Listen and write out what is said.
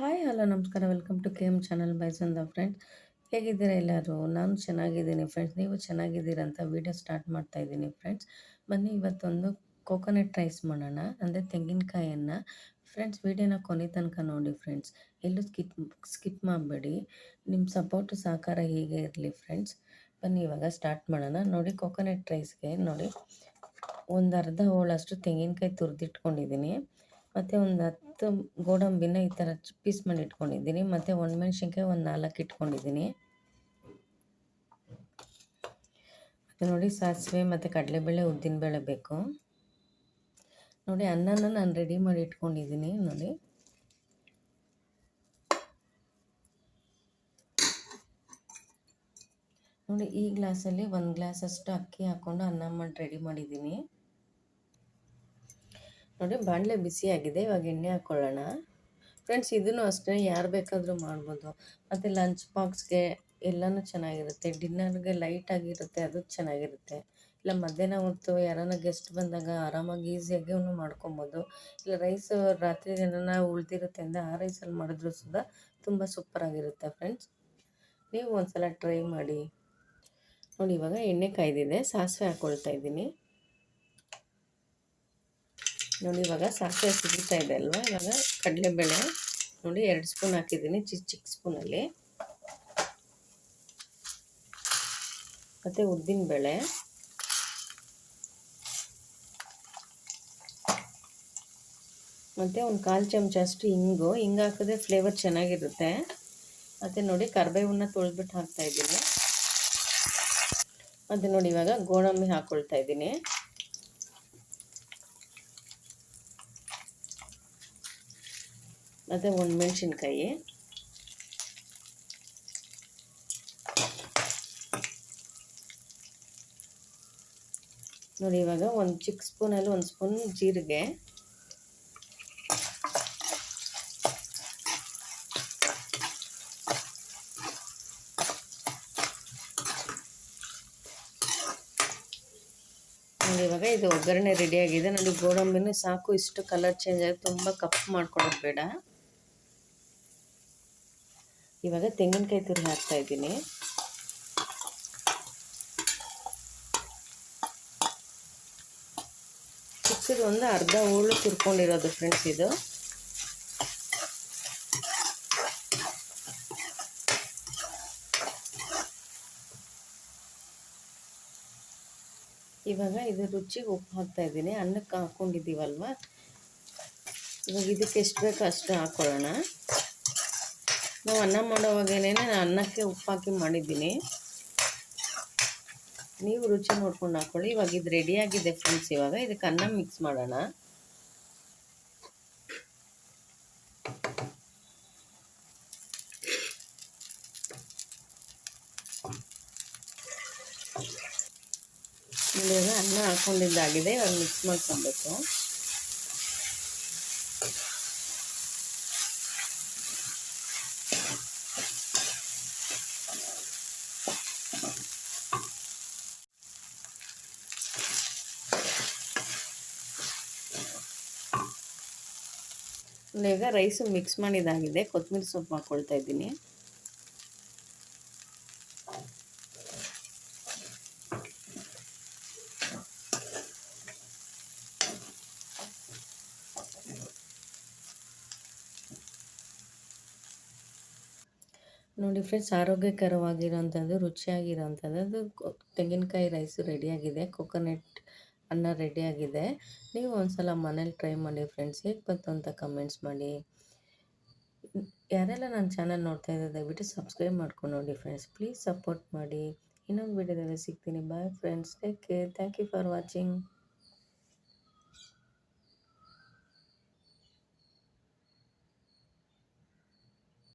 Hi, hello, ನಮಸ್ಕಾರ. Welcome to K M channel by ಸಂದ friends ಹೇಗಿದ್ದೀರಾ ಎಲ್ಲರೂ? ನಾನು ಚೆನ್ನಾಗಿದ್ದೀನಿ ಫ್ರೆಂಡ್ಸ್ ನೀವು ಚೆನ್ನಾಗಿದ್ದೀರಾ ಅಂತ ವೀಡಿಯೋ ಸ್ಟಾರ್ಟ್ ಮಾಡ್ತಾ ಇದ್ದೀನಿ ಫ್ರೆಂಡ್ಸ್ ಬನ್ನಿ, ಇವತ್ತೊಂದು ಕೋಕೋನಟ್ ರೈಸ್ ಮಾಡೋಣ. ಅಂದರೆ ತೆಂಗಿನಕಾಯಿಯನ್ನು ಫ್ರೆಂಡ್ಸ್ ವೀಡಿಯೋನ ಕೊನೆ ತನಕ ನೋಡಿ ಫ್ರೆಂಡ್ಸ್ ಎಲ್ಲೂ ಸ್ಕಿಪ್ ಸ್ಕಿಪ್ ಮಾಡಬೇಡಿ. ನಿಮ್ಮ ಸಪೋರ್ಟ್ ಸಹಕಾರ ಹೀಗೆ ಇರಲಿ ಫ್ರೆಂಡ್ಸ್ ಬನ್ನಿ, ಇವಾಗ ಸ್ಟಾರ್ಟ್ ಮಾಡೋಣ. ನೋಡಿ ಕೋಕೋನಟ್ ರೈಸ್ಗೆ ನೋಡಿ. ಒಂದು ಅರ್ಧ ಹೋಳಷ್ಟು ತೆಂಗಿನಕಾಯಿ ತುರಿದಿಟ್ಕೊಂಡಿದ್ದೀನಿ. ಮತ್ತು ಒಂದು ಹತ್ತು ಗೋಡಂಬಿನ ಈ ಥರ ಪೀಸ್ ಮಾಡಿ ಇಟ್ಕೊಂಡಿದ್ದೀನಿ. ಮತ್ತು ಒಣಮೆಣ್ಸಿನ್ಕಾಯಿ ಒಂದು ನಾಲ್ಕು ಇಟ್ಕೊಂಡಿದ್ದೀನಿ. ಮತ್ತು ನೋಡಿ ಸಾಸಿವೆ ಮತ್ತು ಕಡಲೆಬೇಳೆ, ಉದ್ದಿನಬೇಳೆ ಬೇಕು. ನೋಡಿ ಅನ್ನನ ನಾನು ರೆಡಿ ಮಾಡಿ ಇಟ್ಕೊಂಡಿದ್ದೀನಿ ನೋಡಿ. ನೋಡಿ ಈ ಗ್ಲಾಸಲ್ಲಿ ಒಂದು ಗ್ಲಾಸಷ್ಟು ಅಕ್ಕಿ ಹಾಕ್ಕೊಂಡು ಅನ್ನ ಮಾಡಿ ರೆಡಿ ಮಾಡಿದ್ದೀನಿ. ನೋಡಿ, ಬಾಣಲೆ ಬಿಸಿಯಾಗಿದೆ ಇವಾಗ ಎಣ್ಣೆ ಹಾಕ್ಕೊಳ್ಳೋಣ ಫ್ರೆಂಡ್ಸ್ ಇದನ್ನು ಅಷ್ಟೇ, ಯಾರು ಬೇಕಾದರೂ ಮಾಡ್ಬೋದು. ಮತ್ತು ಲಂಚ್ ಬಾಕ್ಸ್ಗೆ ಎಲ್ಲನೂ ಚೆನ್ನಾಗಿರುತ್ತೆ. ಡಿನ್ನರ್ಗೆ ಲೈಟಾಗಿರುತ್ತೆ ಅದು ಚೆನ್ನಾಗಿರುತ್ತೆ. ಇಲ್ಲ, ಮಧ್ಯಾಹ್ನ ಹೊತ್ತು ಯಾರನ್ನ ಗೆಸ್ಟ್ ಬಂದಾಗ ಆರಾಮಾಗಿ ಈಸಿಯಾಗಿ ಅವನು ಮಾಡ್ಕೊಬೋದು. ಇಲ್ಲ ರೈಸ್ ರಾತ್ರಿ ಏನಾರ ಉಳಿದಿರುತ್ತೆ ಅಂದರೆ ಆ ರೈಸಲ್ಲಿ ಮಾಡಿದ್ರು ಸುದ ತುಂಬ ಸೂಪರಾಗಿರುತ್ತೆ ಫ್ರೆಂಡ್ಸ್ ನೀವು ಒಂದು ಸಲ ಟ್ರೈ ಮಾಡಿ. ನೋಡಿ, ಇವಾಗ ಎಣ್ಣೆ ಕಾಯ್ದಿದೆ, ಸಾಸಿವೆ ಹಾಕ್ಕೊಳ್ತಾ ಇದ್ದೀನಿ. ನೋಡಿ, ಇವಾಗ ಸಾಸಿವೆ ಸಿಗುತ್ತಾ ಇದೆ ಅಲ್ವಾ? ಇವಾಗ ಕಡಲೆಬೇಳೆ ನೋಡಿ, ಎರಡು ಸ್ಪೂನ್ ಹಾಕಿದ್ದೀನಿ, ಚಿಕ್ಕ ಚಿಕ್ಕ ಸ್ಪೂನಲ್ಲಿ. ಮತ್ತು ಉದ್ದಿನ ಬೇಳೆ. ಮತ್ತು ಒಂದು ಕಾಲು ಚಮಚ ಅಷ್ಟು ಹಿಂಗು ಹಿಂಗೆ ಹಾಕಿದ್ರೆ ಫ್ಲೇವರ್ ಚೆನ್ನಾಗಿರುತ್ತೆ. ಮತ್ತು ನೋಡಿ, ಕರ್ಬೇವನ್ನ ತೊಳೆದ್ಬಿಟ್ಟು ಹಾಕ್ತಾಯಿದ್ದೀನಿ ಮತ್ತು ನೋಡಿ, ಇವಾಗ ಗೋಡಂಬಿ ಹಾಕ್ಕೊಳ್ತಾ ಇದ್ದೀನಿ. ಮತ್ತು ಒಂದು ಮೆಣಸಿನ್ಕಾಯಿ. ನೋಡಿ, ಇವಾಗ ಒಂದು ಚಿಕ್ಕ ಸ್ಪೂನಲ್ಲಿ ಒಂದು ಸ್ಪೂನ್ ಜೀರಿಗೆ. ನೋಡಿ, ಇವಾಗ ಇದು ಒಗ್ಗರಣೆ ರೆಡಿಯಾಗಿದೆ ನೋಡಿ ಗೋಡಂಬಿನೂ ಸಾಕು. ಇಷ್ಟು ಕಲರ್ ಚೇಂಜ್ ಆಗಿ ತುಂಬ ಕಪ್ಪು ಮಾಡ್ಕೊಳೋದು ಬೇಡ. ಇವಾಗ ತೆಂಗಿನಕಾಯಿ ತುರಿ ಹಾಕ್ತಾ ಇದ್ದೀನಿ. ಚಿಕ್ಕದು ಒಂದು ಅರ್ಧ ಹೋಳು ತುರ್ಕೊಂಡಿರೋದು ಫ್ರೆಂಡ್ಸ್ ಇದು. ಇವಾಗ ಇದು ರುಚಿಗೆ ಉಪ್ಪು ಹಾಕ್ತಾ ಇದ್ದೀನಿ. ಅನ್ನಕ್ಕೆ ಹಾಕ್ಕೊಂಡಿದ್ದೀವಲ್ವ ಇವಾಗ ಇದಕ್ಕೆ ಎಷ್ಟು ಬೇಕೋ ಅಷ್ಟು ಹಾಕ್ಕೊಳ್ಳೋಣ ನಾವು ಅನ್ನ ಮಾಡೋವಾಗೇನೆ ನಾನು ಅನ್ನಕ್ಕೆ ಉಪ್ಪಾಕಿ ಮಾಡಿದ್ದೀನಿ. ನೀವು ರುಚಿ ನೋಡ್ಕೊಂಡು ಹಾಕ್ಕೊಳ್ಳಿ ಇವಾಗ ಇದು ರೆಡಿಯಾಗಿದೆ ಫ್ರೆಂಡ್ಸ್ ಇವಾಗ. ಇದಕ್ಕೆ ಅನ್ನ ಮಿಕ್ಸ್ ಮಾಡೋಣ. ಇವಾಗ ಅನ್ನ ಹಾಕೊಂಡಿದ್ದಾಗಿದೆ. ಇವಾಗ ಮಿಕ್ಸ್ ಮಾಡ್ಕೊಬೇಕು. ಈಗ ರೈಸು ಮಿಕ್ಸ್ ಮಾಡಿದಾಗಿದೆ ಕೊತ್ತಂಬರಿ ಸೊಪ್ಪು ಹಾಕ್ಕೊಳ್ತಾ ಇದ್ದೀನಿ. ನೋಡಿ ಫ್ರೆಂಡ್ಸ್ ಆರೋಗ್ಯಕರವಾಗಿರೋಂಥದ್ದು ರುಚಿಯಾಗಿರೋಂಥದ್ದು ಅದು ತೆಂಗಿನಕಾಯಿ ರೈಸು ರೆಡಿಯಾಗಿದೆ ಕೊಕೊನೆಟ್ ಅನ್ನ ರೆಡಿಯಾಗಿದೆ ನೀವು ಒಂದು ಸಲ ಮನೇಲಿ ಟ್ರೈ ಮಾಡಿ ಫ್ರೆಂಡ್ಸ್ ಹೇಗೆ ಬಂತು ಅಂತ ಕಮೆಂಟ್ಸ್ ಮಾಡಿ. ಯಾರೆಲ್ಲ ನನ್ನ ಚಾನಲ್ ನೋಡ್ತಾ ಇದ್ದಾರೆ, ದಯವಿಟ್ಟು ಸಬ್ಸ್ಕ್ರೈಬ್ ಮಾಡ್ಕೊಂಡು ನೋಡಿ ಫ್ರೆಂಡ್ಸ್ ಪ್ಲೀಸ್ ಸಪೋರ್ಟ್ ಮಾಡಿ. ಇನ್ನೊಂದು ವಿಡಿಯೋದಲ್ಲಿ ಸಿಗ್ತೀನಿ. Bye friends take care thank you for watching